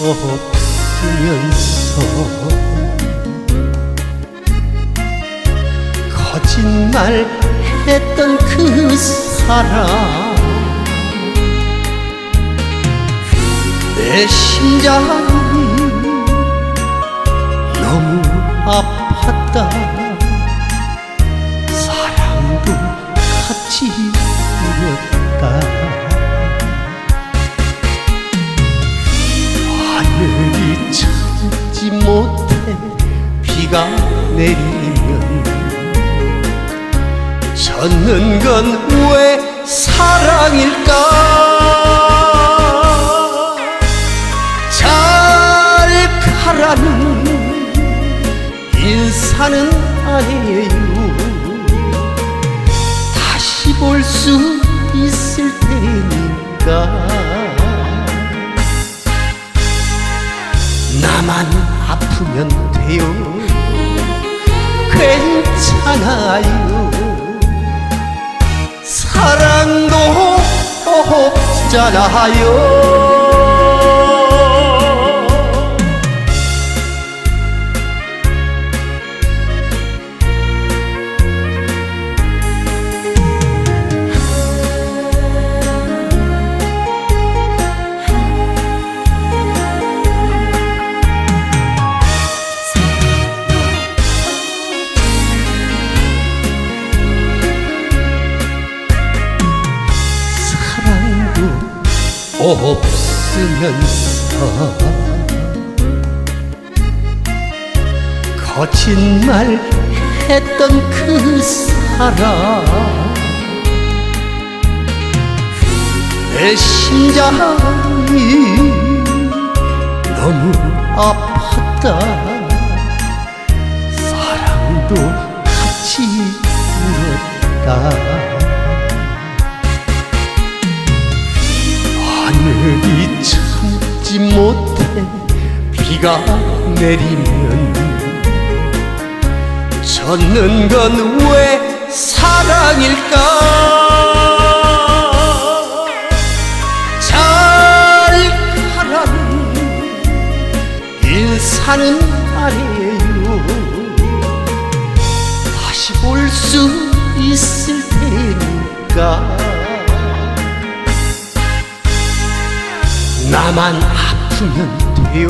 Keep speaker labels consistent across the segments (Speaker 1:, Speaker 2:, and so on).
Speaker 1: 없으면서 거짓말 했던 그 사람 내 심장이 너무 아팠다. 비가 내리면 젖는 건 왜 사랑일까? 잘 가라는 인사는 아니에요. 다시 볼 수 있을 테니까. 나만 아프면 돼요 괜찮아요. 사랑도 없잖아요 없으면서 거짓말 했던 그 사람. 내 심장이 너무 아팠다. 사랑도 같이 울었다 못해 비가 내리면 젖는 건 왜 사랑일까? 잘 가라는 인사는 아니에요 다시 볼 수 있을 아프면 돼요.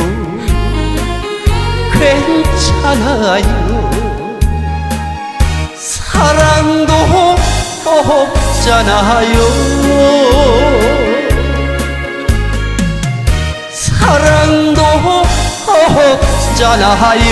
Speaker 1: 괜찮아요. 사랑도 없잖아요. 사랑도 없잖아요